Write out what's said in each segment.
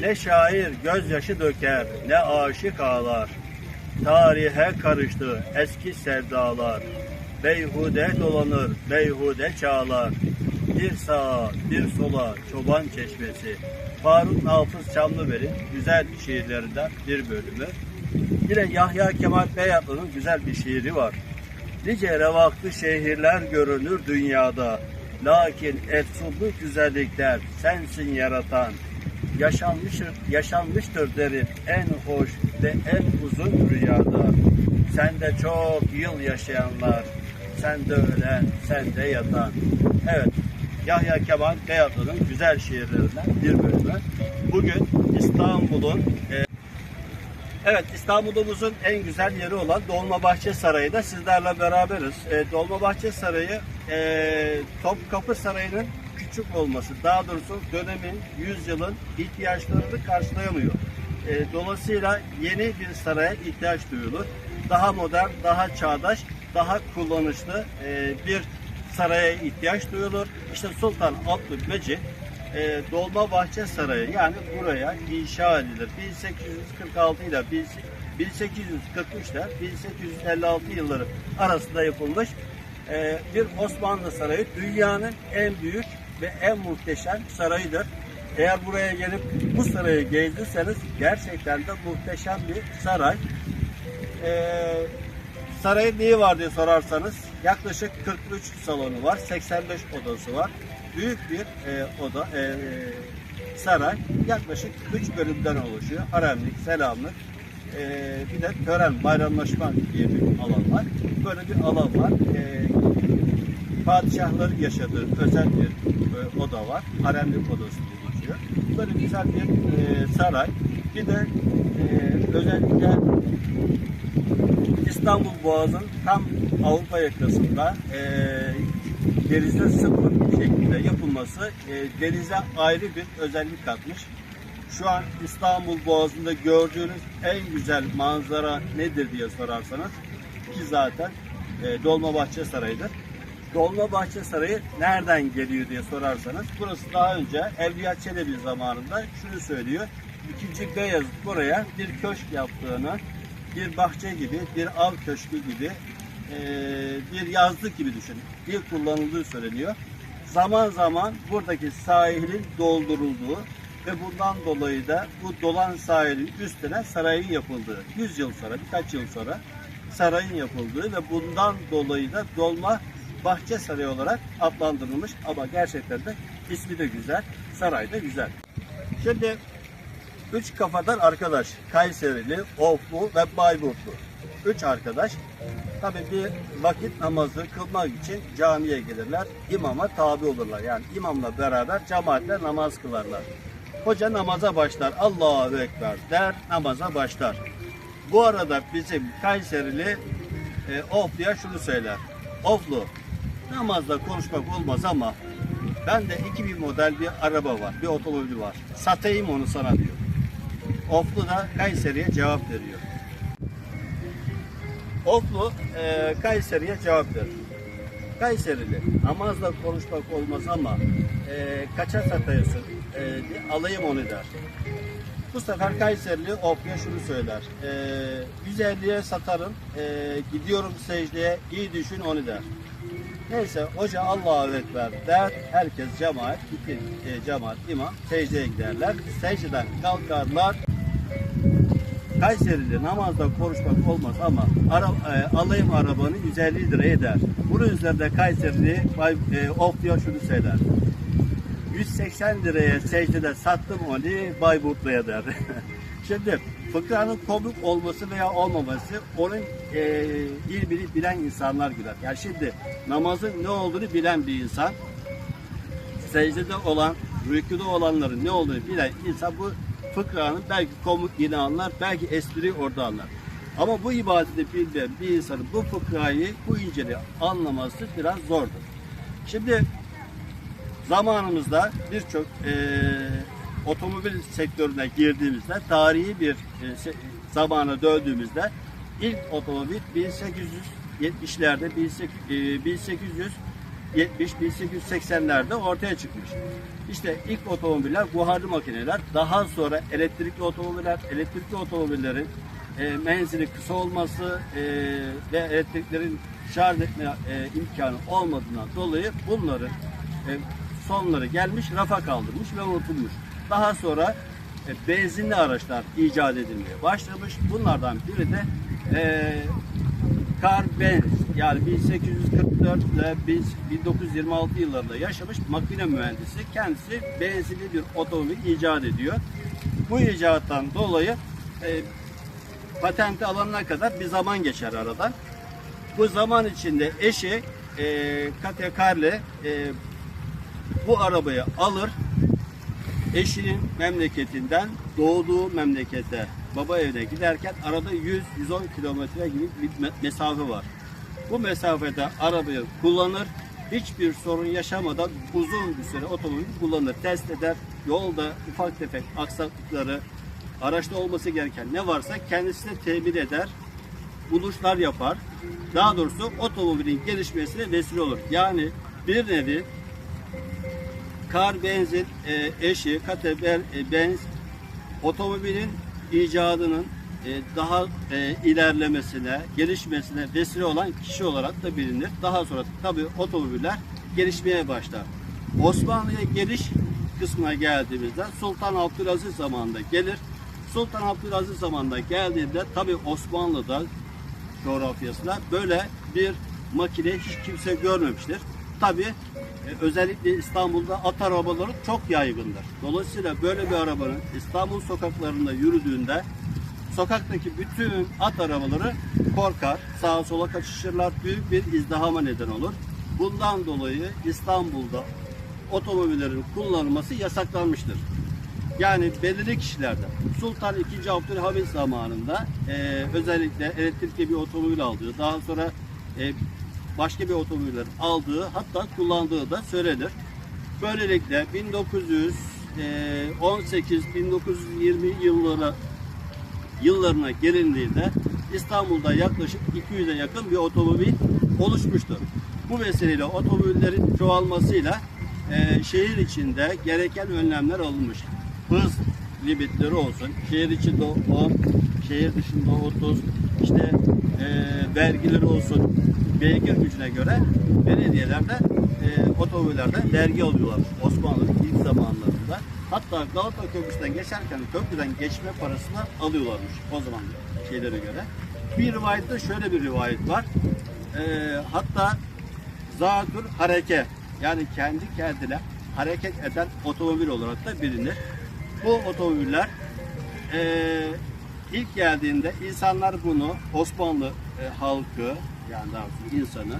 Ne şair gözyaşı döker, ne aşık ağlar. Tarihe karıştı eski sevdalar. Beyhude dolanır, beyhude çağlar. Bir sağa, bir sola çoban çeşmesi. Faruk Nafız Çamlıbel'in güzel şiirlerinden bir bölümü. Yine Yahya Kemal Beyatlı'nın güzel bir şiiri var. Nice revaklı şehirler görünür dünyada. Lakin efsunlu güzellikler sensin yaratan. Yaşanmıştır, yaşanmıştır derim en hoş ve en uzun rüyada. Sende çok yıl yaşayanlar, sende ölen, sende yatan. Evet, Yahya Kemal Beyatlı'nın güzel şiirlerinden bir bölümü. Bugün İstanbul'un e, Evet İstanbul'umuzun en güzel yeri olan Dolmabahçe Sarayı'da sizlerle beraberiz. E, Dolmabahçe Sarayı e, Topkapı Sarayı'nın küçük olması, daha doğrusu dönemin, yüzyılın ihtiyaçlarını karşılayamıyor. E, dolayısıyla yeni bir saraya ihtiyaç duyulur. Daha modern, daha çağdaş, daha kullanışlı e, bir saraya ihtiyaç duyulur. İşte Sultan Abdülmecid e, Dolmabahçe Sarayı yani buraya inşa edilir. 1846 ile 1843 ile 1856 yılları arasında yapılmış e, bir Osmanlı Sarayı dünyanın en büyük ve en muhteşem sarayıdır. Eğer buraya gelip bu sarayı gezdirseniz gerçekten de muhteşem bir saray. Ee, sarayın neyi var diye sorarsanız yaklaşık 43 salonu var, 85 odası var. Büyük bir e, oda, e, saray yaklaşık 3 bölümden oluşuyor. Haremlik, selamlık, e, bir de tören, bayramlaşma diye bir alan var. Böyle bir alan var. E, padişahların yaşadığı özel bir e, oda var. Haremlik odası diye geçiyor. Böyle güzel bir e, saray. Bir de e, özellikle İstanbul Boğazı'nın tam Avrupa yakasında e, denize sıfır şeklinde yapılması e, denize ayrı bir özellik katmış. Şu an İstanbul Boğazı'nda gördüğünüz en güzel manzara nedir diye sorarsanız ki zaten e, Dolmabahçe Sarayı'dır. Dolmabahçe Sarayı nereden geliyor diye sorarsanız burası daha önce Evliya Çelebi zamanında şunu söylüyor. İkinci Beyazıt buraya bir köşk yaptığını, bir bahçe gibi, bir av köşkü gibi, e, bir yazlık gibi düşünün. Bir kullanıldığı söyleniyor. Zaman zaman buradaki sahilin doldurulduğu ve bundan dolayı da bu dolan sahilin üstüne sarayın yapıldığı, 100 yıl sonra, birkaç yıl sonra sarayın yapıldığı ve bundan dolayı da dolma bahçe sarayı olarak adlandırılmış ama gerçekten de ismi de güzel, saray da güzel. Şimdi üç kafadan arkadaş, Kayserili, Oflu ve Bayburtlu. Üç arkadaş tabi bir vakit namazı kılmak için camiye gelirler, imama tabi olurlar. Yani imamla beraber cemaatle namaz kılarlar. Hoca namaza başlar, Allahu Ekber der, namaza başlar. Bu arada bizim Kayserili e, Oflu'ya şunu söyler. Oflu, namazda konuşmak olmaz ama bende 2000 model bir araba var, bir otomobil var. Satayım onu sana diyor. Oflu da Kayseri'ye cevap veriyor. Oflu e, Kayseri'ye cevap verir. Kayserili namazla konuşmak olmaz ama e, kaça satıyorsun e, alayım onu der. Bu sefer Kayserili Oflu'ya şunu söyler. E, 150'ye satarım, e, gidiyorum secdeye, iyi düşün onu der. Neyse hoca Allahu Ekber der. Herkes cemaat, iki e, cemaat imam secdeye giderler. Secdeden kalkarlar. Kayserili namazda konuşmak olmaz ama ara, e, alayım arabanı 150 lira eder. Bunun üzerinde Kayserili Bay- e, Oflu'ya şunu söyler. 180 liraya secdede sattım onu Bayburtlu'ya der. Şimdi fıkranın komik olması veya olmaması onun e, birbirini bilen insanlar güler. Yani şimdi namazın ne olduğunu bilen bir insan secdede olan, rüküde olanların ne olduğunu bilen insan bu fıkranın belki komik yine anlar, belki espri orada anlar. Ama bu ibadeti bilmeyen bir insanın bu fıkrayı, bu inceliği anlaması biraz zordur. Şimdi zamanımızda birçok e, otomobil sektörüne girdiğimizde tarihi bir e, zamana döndüğümüzde ilk otomobil 1870'lerde 1800 1870-1880'lerde ortaya çıkmış. İşte ilk otomobiller buharlı makineler. Daha sonra elektrikli otomobiller, elektrikli otomobillerin e, menzili kısa olması e, ve elektriklerin şarj etme e, imkanı olmadığından dolayı bunların e, sonları gelmiş, rafa kaldırmış ve unutulmuş. Daha sonra e, benzinli araçlar icat edilmeye başlamış. Bunlardan biri de e, Carl Benz yani 1844 ile biz 1926 yıllarında yaşamış makine mühendisi kendisi benzinli bir otomobil icat ediyor. Bu icattan dolayı e, patenti alana kadar bir zaman geçer aradan. Bu zaman içinde eşi e, Katya Karle e, bu arabayı alır eşinin memleketinden doğduğu memlekete baba evine giderken arada 100-110 kilometre gibi bir me- mesafe var. Bu mesafede arabayı kullanır, hiçbir sorun yaşamadan uzun bir süre otomobil kullanır, test eder, yolda ufak tefek aksaklıkları, araçta olması gereken ne varsa kendisine temin eder, buluşlar yapar. Daha doğrusu otomobilin gelişmesine vesile olur. Yani bir nevi Kar Benz'in e, eşi Kate Ber- e, Benz otomobilin icadının daha e, ilerlemesine, gelişmesine vesile olan kişi olarak da bilinir. Daha sonra tabii otomobiller gelişmeye başlar. Osmanlı'ya geliş kısmına geldiğimizde Sultan Abdülaziz zamanında gelir. Sultan Abdülaziz zamanında geldiğinde tabii Osmanlı'da coğrafyasında böyle bir makine hiç kimse görmemiştir. Tabi özellikle İstanbul'da at arabaları çok yaygındır. Dolayısıyla böyle bir arabanın İstanbul sokaklarında yürüdüğünde sokaktaki bütün at arabaları korkar, sağa sola kaçışırlar, büyük bir izdihama neden olur. Bundan dolayı İstanbul'da otomobillerin kullanılması yasaklanmıştır. Yani belirli kişilerde Sultan II. Abdülhamit zamanında e, özellikle elektrikli bir otomobil aldığı, daha sonra e, başka bir otomobiller aldığı hatta kullandığı da söylenir. Böylelikle 1918-1920 yıllara yıllarına gelindiğinde İstanbul'da yaklaşık 200'e yakın bir otomobil oluşmuştur. Bu vesileyle otomobillerin çoğalmasıyla e, şehir içinde gereken önlemler alınmış. Hız limitleri olsun, şehir içinde 10, şehir dışında 30, işte e, vergileri olsun, beygir gücüne göre belediyelerde e, otomobillerden vergi alıyorlar Osmanlı'nın ilk zamanlarında. Hatta Galata Köprüsü'nden geçerken köprüden geçme parasını alıyorlarmış o zaman şeylere göre. Bir rivayette şöyle bir rivayet var. E, hatta zatür hareke yani kendi kendine hareket eden otomobil olarak da bilinir. Bu otomobiller e, ilk geldiğinde insanlar bunu Osmanlı e, halkı yani daha doğrusu insanı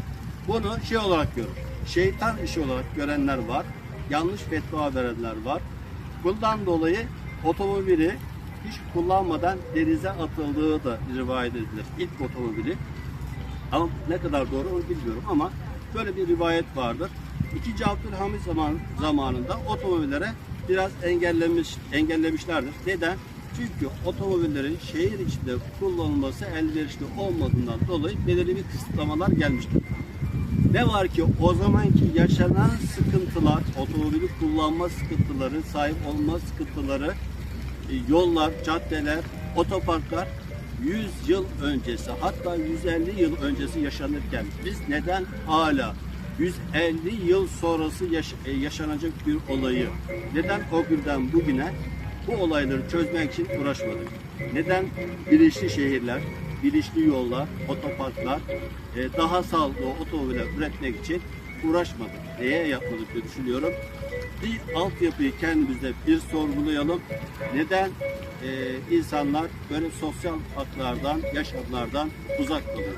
bunu şey olarak görür. Şeytan işi olarak görenler var. Yanlış fetva verenler var. Bundan dolayı otomobili hiç kullanmadan denize atıldığı da rivayet edilir. İlk otomobili. Ama ne kadar doğru onu bilmiyorum ama böyle bir rivayet vardır. İkinci Abdülhamit zaman, zamanında otomobillere biraz engellemiş engellemişlerdir. Neden? Çünkü otomobillerin şehir içinde kullanılması elverişli olmadığından dolayı belirli bir kısıtlamalar gelmiştir. Ne var ki o zamanki yaşanan sıkıntılar, otomobili kullanma sıkıntıları, sahip olma sıkıntıları, e, yollar, caddeler, otoparklar 100 yıl öncesi hatta 150 yıl öncesi yaşanırken biz neden hala 150 yıl sonrası yaş- e, yaşanacak bir olayı neden o günden bugüne bu olayları çözmek için uğraşmadık? Neden bilinçli şehirler, bilinçli yollar, otoparklar, e, daha sağlıklı otomobiller üretmek için uğraşmadık? Neye yapmadık diye düşünüyorum. Bir altyapıyı kendimizde bir sorgulayalım. Neden e, insanlar böyle sosyal haklardan, yaşamlardan uzak kalıyor?